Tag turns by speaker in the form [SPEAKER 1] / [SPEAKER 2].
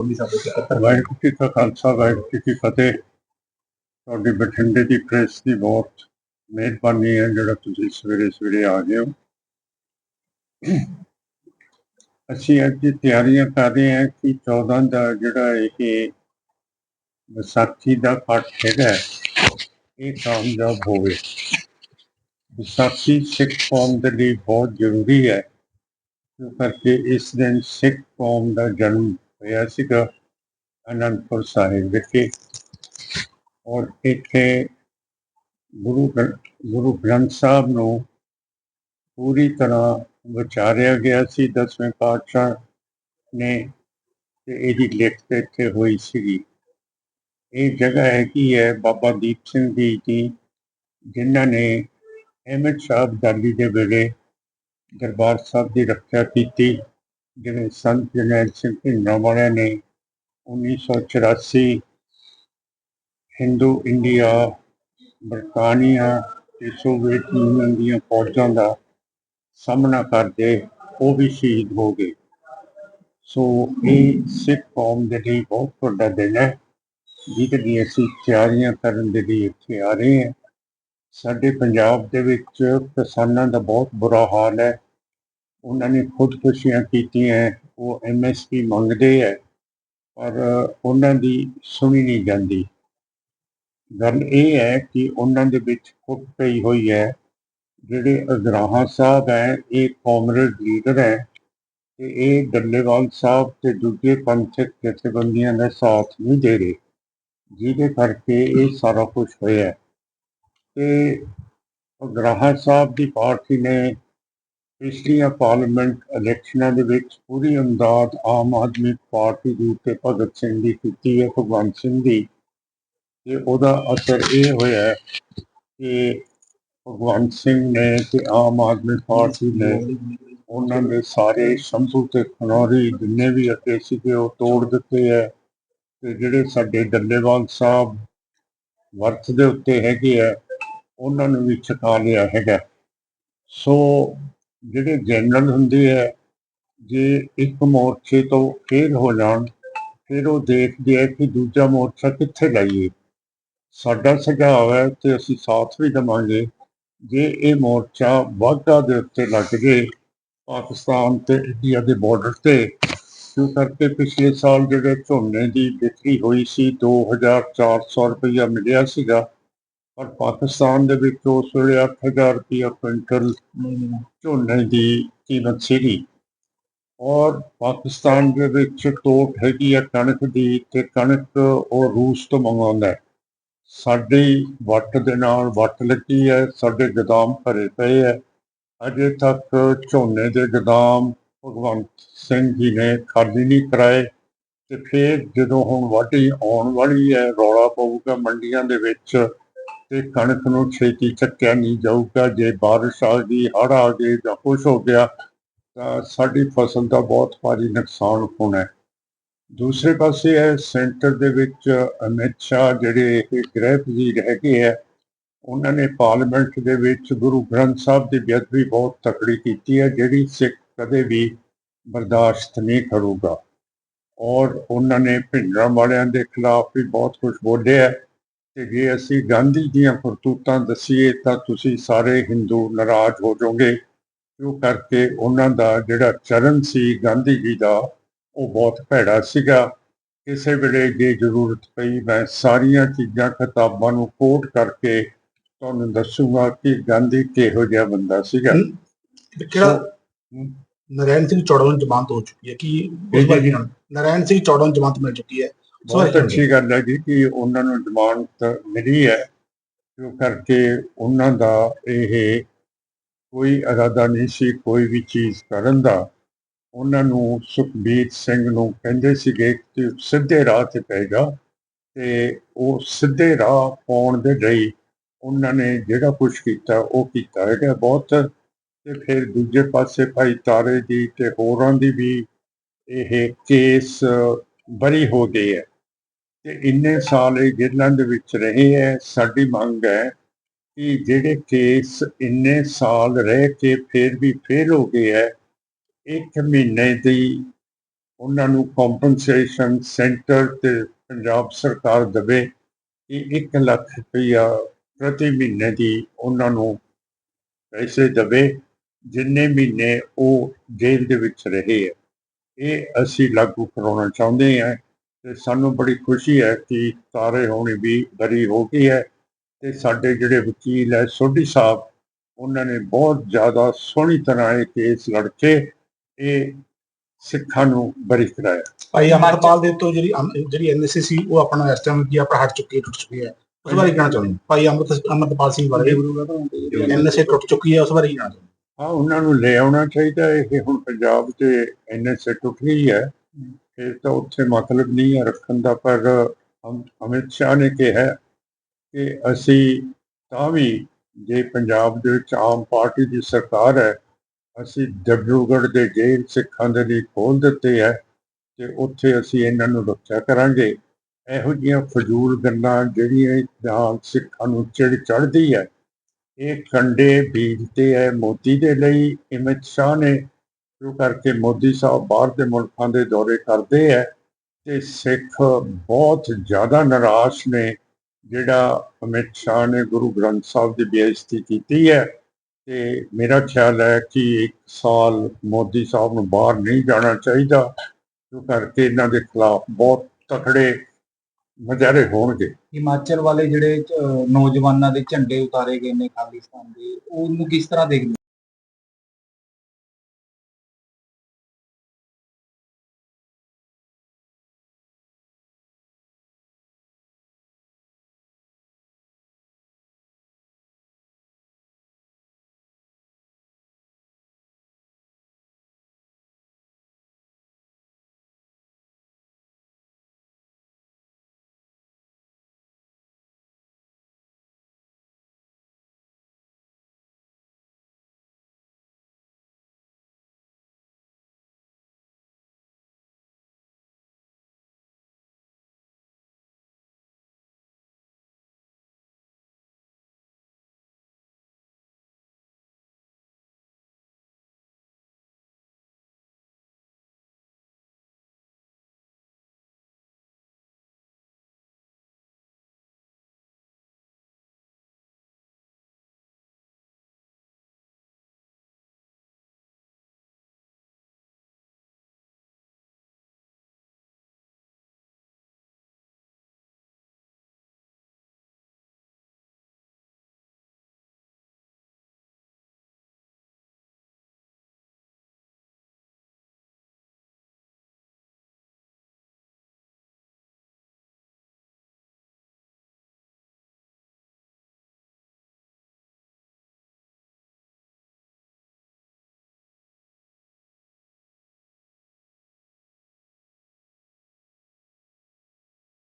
[SPEAKER 1] ਵਾਹਿਗੁਰੂ ਜੀ ਕਾ ਖਾਲਸਾ, ਵਾਹਿਗੁਰੂ ਜੀ ਕੀ ਫਤਿਹ। ਤੁਹਾਡੀ ਬਠਿੰਡੇ ਦੀ ਪ੍ਰੈਸ ਦੀ ਬਹੁਤ ਮਿਹਰਬਾਨੀ ਹੈ, ਜਿਹੜਾ ਤੁਸੀਂ ਸਵੇਰੇ ਸਵੇਰੇ ਆ ਗਏ ਹੋ। ਅਸੀਂ ਅੱਜ ਦੀ ਤਿਆਰੀਆਂ ਕਰ ਰਹੇ ਹਾਂ ਕਿ 14 ਦਾ ਜਿਹੜਾ ਇਹ ਵਿਸਾਖੀ ਦਾ ਪਾਠ ਹੈਗਾ ਇਹ ਕਾਮਯਾਬ ਹੋਵੇ। ਵਿਸਾਖੀ ਸਿੱਖ ਕੌਮ ਦੇ ਲਈ ਬਹੁਤ ਜ਼ਰੂਰੀ ਹੈ ਕਿਉਂ ਕਰਕੇ ਇਸ ਦਿਨ ਸਿੱਖ ਕੌਮ ਦਾ ਜਨਮ ਹੋਇਆ ਸੀਗਾ ਅਨੰਦਪੁਰ ਸਾਹਿਬ ਵਿਖੇ ਔਰ ਇੱਥੇ ਗੁਰੂ ਗ੍ਰੰ- ਗੁਰੂ ਗ੍ਰੰਥ ਸਾਹਿਬ ਨੂੰ ਪੂਰੀ ਤਰ੍ਹਾਂ ਵਿਚਾਰਿਆ ਗਿਆ ਸੀ ਦਸਵੇਂ ਪਾਤਸ਼ਾਹ ਨੇ ਤੇ ਇਹਦੀ ਲਿਖਤ ਇੱਥੇ ਹੋਈ ਸੀਗੀ ਇਹ ਜਗ੍ਹਾ ਹੈਗੀ ਹੈ ਬਾਬਾ ਦੀਪ ਸਿੰਘ ਜੀ ਦੀ ਜਿਨ੍ਹਾਂ ਨੇ ਅਹਿਮਦ ਸਾਹਿਬ ਦਾਲੀ ਦੇ ਵੇਲੇ ਦਰਬਾਰ ਸਾਹਿਬ ਦੀ ਰੱਖਿਆ ਕੀਤੀ ਜਿਵੇਂ ਸੰਤ ਜਰਨੈਲ ਸਿੰਘ ਭਿੰਡਰਾਂ ਵਾਲੇ ਨੇ 1984 ਹਿੰਦੂ ਇੰਡੀਆ, ਬਰਤਾਨੀਆ ਤੇ ਸੋਵੀਅਤ ਯੂਨੀਅਨ ਦੀਆਂ ਫੌਜਾਂ ਦਾ ਸਾਹਮਣਾ ਕਰਦੇ ਉਹ ਵੀ ਸ਼ਹੀਦ ਹੋ ਗਏ। ਸੋ ਇਹ ਸਿੱਖ ਕੌਮ ਦੇ ਲਈ ਬਹੁਤ ਵੱਡਾ ਦਿਨ ਹੈ। ਜਿਹਦੇ ਲਈ ਅਸੀਂ ਤਿਆਰੀਆਂ ਕਰਨ ਦੇ ਲਈ ਇੱਥੇ ਆ ਰਹੇ ਹਾਂ। ਸਾਡੇ ਪੰਜਾਬ ਦੇ ਵਿੱਚ ਕਿਸਾਨਾਂ ਦਾ ਬਹੁਤ ਬੁਰਾ ਹਾਲ ਹੈ। ਉਹਨਾਂ ਨੇ ਖੁਦਕੁਸ਼ੀਆਂ ਕੀਤੀਆਂ ਉਹ ਐਮਐਸਪੀ ਮੰਗਦੇ ਹੈ, ਪਰ ਉਹਨਾਂ ਦੀ ਸੁਣੀ ਨਹੀਂ ਜਾਂਦੀ ਗੱਲ ਇਹ ਹੈ ਕਿ ਉਹਨਾਂ ਦੇ ਵਿੱਚ ਫੁੱਟ ਪਈ ਹੋਈ ਹੈ, ਜਿਹੜੇ ਅਗਰਾਹਾਂ ਸਾਹਿਬ ਹੈ, ਇਹ ਕਾਮਰੇਡ ਲੀਡਰ ਹੈ, ਤੇ ਇਹ ਡੱਲੇਵਾਲ ਸਾਹਿਬ ਤੇ ਦੂਜੇ ਪੰਥਕ ਜਥੇਬੰਦੀਆਂ ਦਾ ਸਾਥ ਨਹੀਂ ਦੇ ਰਹੇ, ਜਿਹਦੇ ਕਰਕੇ ਇਹ ਸਾਰਾ ਕੁਝ ਹੋਇਆ ਹੈ। ਤੇ ਅਗਰਾਹਾਂ ਸਾਹਿਬ ਦੀ ਪਾਰਟੀ ਨੇ ਪਿਛਲੀਆਂ ਪਾਰਲੀਮੈਂਟ ਇਲੈਕਸ਼ਨਾਂ ਦੇ ਵਿੱਚ ਪੂਰੀ ਅਮਦਾਦ ਆਮ ਆਦਮੀ ਪਾਰਟੀ ਦੀ ਉੱਤੇ ਭਗਤ ਸਿੰਘ ਦੀ ਕੀਤੀ ਹੈ, ਭਗਵੰਤ ਸਿੰਘ ਦੀ। ਤੇ ਉਹਦਾ ਅਸਰ ਇਹ ਹੋਇਆ ਕਿ ਭਗਵੰਤ ਸਿੰਘ ਨੇ ਤੇ ਆਮ ਆਦਮੀ ਪਾਰਟੀ ਨੇ ਉਹਨਾਂ ਦੇ ਸਾਰੇ ਸ਼ੰਭੂ ਤੇ ਖਨੌਰੀ ਜਿੰਨੇ ਵੀ ਅੱਗੇ ਸੀਗੇ ਉਹ ਤੋੜ ਦਿੱਤੇ ਹੈ। ਤੇ ਜਿਹੜੇ ਸਾਡੇ ਡੱਲੇਵਾਲ ਸਾਹਿਬ ਵਰਤ ਦੇ ਉੱਤੇ ਹੈਗੇ ਆ, ਉਹਨਾਂ ਨੂੰ ਵੀ ਛਕਾ ਲਿਆ ਹੈਗਾ। ਸੋ ਜਿਹੜੇ ਜਨਰਲ ਹੁੰਦੇ ਆ, ਜੇ ਇੱਕ ਮੋਰਚੇ ਤੋਂ ਫੇਲ ਹੋ ਜਾਣ, ਫਿਰ ਉਹ ਦੇਖਦੇ ਆ ਕਿ ਦੂਜਾ ਮੋਰਚਾ ਕਿੱਥੇ ਲਾਈਏ। ਸਾਡਾ ਸੁਝਾਅ ਹੈ ਤੇ ਅਸੀਂ ਸਾਥ ਵੀ ਦੇਵਾਂਗੇ, ਜੇ ਇਹ ਮੋਰਚਾ ਵਾਹਗਾ ਦੇ ਉੱਤੇ ਲੱਗ ਗਏ ਪਾਕਿਸਤਾਨ ਤੇ ਇੰਡੀਆ ਦੇ ਬਾਰਡਰ ਤੇ ਕਿਉਂ ਕਰਕੇ ਪਿਛਲੇ ਸਾਲ ਜਿਹੜੇ ਝੋਨੇ ਦੀ ਵਿਕਰੀ ਹੋਈ ਸੀ 2400 ਰੁਪਇਆ ਮਿਲਿਆ ਸੀਗਾ। ਪਰ ਪਾਕਿਸਤਾਨ ਦੇ ਵਿੱਚ ਉਸ ਵੇਲੇ 8000 ਰੁਪਇਆ ਕੁਇੰਟਲ ਝੋਨੇ ਦੀ ਕੀਮਤ ਸੀਗੀ। ਔਰ ਪਾਕਿਸਤਾਨ ਦੇ ਵਿੱਚ ਟੋਟ ਹੈਗੀ ਆ ਕਣਕ ਦੀ ਤੇ ਕਣਕ ਉਹ ਰੂਸ ਤੋਂ ਮੰਗਵਾਉਂਦਾ ਸਾਡੀ ਵੱਟ ਦੇ ਨਾਲ ਵੱਟ ਲੱਗੀ ਹੈ, ਸਾਡੇ ਗਦਾਮ ਭਰੇ ਪਏ ਹੈ। ਅਜੇ ਤੱਕ ਝੋਨੇ ਦੇ ਗੋਦਾਮ ਭਗਵੰਤ ਸਿੰਘ ਜੀ ਨੇ ਖਾਲੀ ਨਹੀਂ ਕਰਾਏ ਤੇ ਫਿਰ ਜਦੋਂ ਹੁਣ ਵਾਢੀ ਆਉਣ ਵਾਲੀ ਹੈ, ਰੌਲਾ ਪਊਗਾ ਮੰਡੀਆਂ ਦੇ ਵਿੱਚ। ਤੇ ਕਣਕ ਨੂੰ ਛੇਤੀ ਚੱਕਿਆ ਨਹੀਂ ਜਾਊਗਾ, ਜੇ ਬਾਰਿਸ਼ ਆ ਗਈ, ਹੜ੍ਹ ਆ ਗਏ ਜਾਂ ਕੁਛ ਹੋ ਗਿਆ, ਤਾਂ ਸਾਡੀ ਫਸਲ ਦਾ ਬਹੁਤ ਭਾਰੀ ਨੁਕਸਾਨ ਹੋਣਾ ਹੈ। ਦੂਸਰੇ ਪਾਸੇ ਹੈ, ਸੈਂਟਰ ਦੇ ਵਿੱਚ ਅਮਿਤ ਸ਼ਾਹ ਜਿਹੜੇ ਇਹ ਗ੍ਰਹਿ ਵਜ਼ੀਰ ਹੈਗੇ ਆ ਉਹਨਾਂ ਨੇ ਪਾਰਲੀਮੈਂਟ ਦੇ ਵਿੱਚ ਗੁਰੂ ਗ੍ਰੰਥ ਸਾਹਿਬ ਦੀ ਬੇਅਦਬੀ ਬਹੁਤ ਤਕੜੀ ਕੀਤੀ ਹੈ, ਜਿਹੜੀ ਸਿੱਖ ਕਦੇ ਵੀ ਬਰਦਾਸ਼ਤ ਨਹੀਂ ਕਰੂਗਾ। ਔਰ ਉਹਨਾਂ ਨੇ ਭਿੰਡਰਾਂ ਵਾਲਿਆਂ ਦੇ ਖਿਲਾਫ ਵੀ ਬਹੁਤ ਕੁਝ ਬੋਲਿਆ ਕਿ ਜੇ ਅਸੀਂ ਗਾਂਧੀ ਦੀਆਂ ਕਰਤੂਤਾਂ ਦਸੀਏ ਤਾਂ ਤੁਸੀਂ ਸਾਰੇ ਹਿੰਦੂ ਨਾਰਾਜ਼ ਹੋ ਜਾਓਗੇ। ਕਿਉਂ ਕਰਕੇ ਉਹਨਾਂ ਦਾ ਜਿਹੜਾ ਚਰਨ ਸੀ ਗਾਂਧੀ ਜੀ ਦਾ ਉਹ ਬਹੁਤ ਭੈੜਾ ਸੀਗਾ। ਕਿਸੇ ਵੇਲੇ ਜੇ ਜ਼ਰੂਰਤ ਪਈ ਮੈਂ ਸਾਰੀਆਂ ਚੀਜ਼ਾਂ ਕਿਤਾਬਾਂ ਨੂੰ ਕੋਟ ਕਰਕੇ ਤੁਹਾਨੂੰ ਦੱਸੂਗਾ ਕਿ ਗਾਂਧੀ ਕਿਹੋ ਜਿਹਾ ਬੰਦਾ ਸੀਗਾ।
[SPEAKER 2] ਕਿਹੜਾ ਨਰੈਣ ਸਿੰਘ ਚੌੜਾ ਨੂੰ ਜ਼ਮਾਨਤ ਹੋ ਚੁੱਕੀ ਹੈ ਕਿ ਉਸ ਨਰੈਣ ਸਿੰਘ ਚੌੜਾ ਨੂੰ ਜ਼ਮਾਨਤ ਮਿਲ ਚੁੱਕੀ ਹੈ।
[SPEAKER 1] ਬਹੁਤ ਅੱਛੀ ਗੱਲ ਹੈ। ਜੀ ਕਿ ਉਹਨਾਂ ਨੂੰ ਜ਼ਮਾਨਤ ਮਿਲੀ ਹੈ। ਕਿਉਂ ਕਰਕੇ ਉਹਨਾਂ ਦਾ ਇਹ ਕੋਈ ਇਰਾਦਾ ਨਹੀਂ ਸੀ ਕੋਈ ਵੀ ਚੀਜ਼ ਕਰਨ ਦਾ। ਉਹਨਾਂ ਨੂੰ ਸੁਖਬੀਰ ਸਿੰਘ ਨੂੰ ਕਹਿੰਦੇ ਸੀਗੇ ਕਿ ਸਿੱਧੇ ਰਾਹ ਤੇ ਪਏਗਾ ਤੇ ਉਹ ਸਿੱਧੇ ਰਾਹ ਪਾਉਣ ਦੇ ਲਈ ਉਹਨਾਂ ਨੇ ਜਿਹੜਾ ਕੁਝ ਕੀਤਾ ਉਹ ਕੀਤਾ ਹੈਗਾ ਬਹੁਤ। ਤੇ ਫਿਰ ਦੂਜੇ ਪਾਸੇ ਭਾਈ ਤਾਰੇ ਜੀ ਤੇ ਹੋਰਾਂ ਦੀ ਵੀ ਇਹ ਕੇਸ ਬਰੀ ਹੋ ਗਏ ਹੈ। ਤੇ ਇੰਨੇ ਸਾਲ ਇਹ ਜੇਲ੍ਹਾਂ ਦੇ ਵਿੱਚ ਰਹੇ ਹੈ ਸਾਡੀ ਮੰਗ ਹੈ ਕਿ ਜਿਹੜੇ ਕੇਸ ਇੰਨੇ ਸਾਲ ਰਹਿ ਕੇ ਫਿਰ ਵੀ ਫੇਲ ਹੋ ਗਏ ਹੈ ਇੱਕ ਮਹੀਨੇ ਦੀ ਉਹਨਾਂ ਨੂੰ ਕੰਪਨਸੇਸ਼ਨ ਸੈਂਟਰ ਤੇ ਪੰਜਾਬ ਸਰਕਾਰ ਦੇਵੇ ਕਿ 1 ਲੱਖ ਰੁਪਈਆ ਪ੍ਰਤੀ ਮਹੀਨੇ ਦੀ ਉਹਨਾਂ ਨੂੰ ਪੈਸੇ ਦੇਵੇ, ਜਿੰਨੇ ਮਹੀਨੇ ਉਹ ਜੇਲ੍ਹ ਦੇ ਵਿੱਚ ਰਹੇ ਹੈ ਇਹ ਅਸੀਂ ਲਾਗੂ ਕਰਾਉਣਾ ਚਾਹੁੰਦੇ ਹਾਂ ਤੇ ਸਾਨੂੰ ਬੜੀ ਖੁਸ਼ੀ ਹੈ ਕਿ ਤਾਰੇ ਹੋਣੀ ਵੀ ਬਰੀ ਹੋ ਗਈ ਹੈ ਤੇ ਸਾਡੇ ਜਿਹੜੇ ਵਕੀਲ ਹੈ ਸੋਢੀ ਸਾਹਿਬ ਉਹਨਾਂ ਨੇ ਬਹੁਤ ਜ਼ਿਆਦਾ ਸੋਹਣੀ ਤਰ੍ਹਾਂ ਇਹ ਕੇਸ ਲੜ ਕੇ ਇਹ ਸਿੱਖਾਂ ਨੂੰ ਬਰੀ ਕਰਾਇਆ
[SPEAKER 2] ਭਾਈ ਅਮਰਪਾਲ ਦੇ ਤੋਂ ਜਿਹੜੀ ਜਿਹੜੀ ਐਨਐਸਏ ਸੀ ਉਹ ਆਪਣਾ ਇਸ ਟਾਈਮ ਕੀ ਆਪਣਾ ਹਟ ਚੁੱਕੀ ਟੁੱਟ ਚੁੱਕੀ ਹੈ ਉਸ ਬਾਰੇ ਕਹਿਣਾ ਚਾਹੁੰਦੇ? ਭਾਈ ਅਮਰਤ ਅਮਰਪਾਲ ਸਿੰਘ ਬਾਰੇ ਐਨਐਸਏ ਟੁੱਟ ਚੁੱਕੀ ਹੈ ਉਸ ਬਾਰੇ ਕਹਿਣਾ ਚਾਹੁੰਦੇ ਹੋ?
[SPEAKER 1] ਉਹਨਾਂ ਨੂੰ ਲੈ ਆਉਣਾ ਚਾਹੀਦਾ ਇਹ ਹੁਣ ਪੰਜਾਬ 'ਚ ਐਨਐਸਏ ਟੁੱਟ ਗਈ ਹੈ ਇਹ ਤਾਂ ਉੱਥੇ ਮਤਲਬ ਨਹੀਂ ਹੈ ਰੱਖਣ ਦਾ, ਪਰ ਅਮ- ਅਮਿਤ ਸ਼ਾਹ ਨੇ ਕਿਹਾ ਕਿ ਅਸੀਂ ਤਾਂ ਵੀ ਜੇ ਪੰਜਾਬ ਦੇ ਵਿੱਚ ਆਮ ਪਾਰਟੀ ਦੀ ਸਰਕਾਰ ਹੈ, ਅਸੀਂ ਡਬਰੂਗੜ੍ਹ ਦੇ ਜੇਲ੍ਹ ਸਿੱਖਾਂ ਦੇ ਲਈ ਖੋਲ ਦਿੱਤੇ ਹੈ ਤੇ ਉੱਥੇ ਅਸੀਂ ਇਹਨਾਂ ਨੂੰ ਰੱਖਿਆ ਕਰਾਂਗੇ। ਇਹੋ ਜਿਹੀਆਂ ਫਜ਼ੂਲ ਗੱਲਾਂ ਜਿਹੜੀਆਂ ਜਾਂ ਸਿੱਖਾਂ ਨੂੰ ਚਿੜ ਚੜ੍ਹਦੀ ਹੈ, ਇਹ ਕੰਡੇ ਬੀਜਦੇ ਹੈ ਮੋਦੀ ਦੇ ਲਈ, ਅਮਿਤ ਸ਼ਾਹ ਨੇ ਸ਼ੁਰੂ ਕਰਕੇ ਮੋਦੀ ਸਾਹਿਬ ਬਾਹਰ ਦੇ ਮੁਲਕਾਂ ਦੇ ਦੌਰੇ ਕਰਦੇ ਹੈ ਤੇ ਸਿੱਖ ਬਹੁਤ ਜ਼ਿਆਦਾ ਨਿਰਾਸ਼ ਨੇ, ਜਿਹੜਾ ਅਮਿਤ ਸ਼ਾਹ ਨੇ ਗੁਰੂ ਗ੍ਰੰਥ ਸਾਹਿਬ ਦੀ ਬੇਇੱਜ਼ਤੀ ਕੀਤੀ ਹੈ ਤੇ ਮੇਰਾ ਖਿਆਲ ਹੈ ਕਿ ਇੱਕ ਸਾਲ ਮੋਦੀ ਸਾਹਿਬ ਨੂੰ ਬਾਹਰ ਨਹੀਂ ਜਾਣਾ ਚਾਹੀਦਾ ਸ਼ੁਰੂ ਕਰਕੇ ਇਹਨਾਂ ਦੇ ਖਿਲਾਫ ਬਹੁਤ ਤਕੜੇ ਮੁਜ਼ਾਹਰੇ ਹੋਣਗੇ।
[SPEAKER 3] ਹਿਮਾਚਲ ਵਾਲੇ ਜਿਹੜੇ ਨੌਜਵਾਨਾਂ ਦੇ ਝੰਡੇ ਉਤਾਰੇ ਗਏ ਨੇ ਖਾਲਿਸਤਾਨ ਦੇ, ਉਹਨੂੰ ਕਿਸ ਤਰ੍ਹਾਂ ਦੇਖਦੇ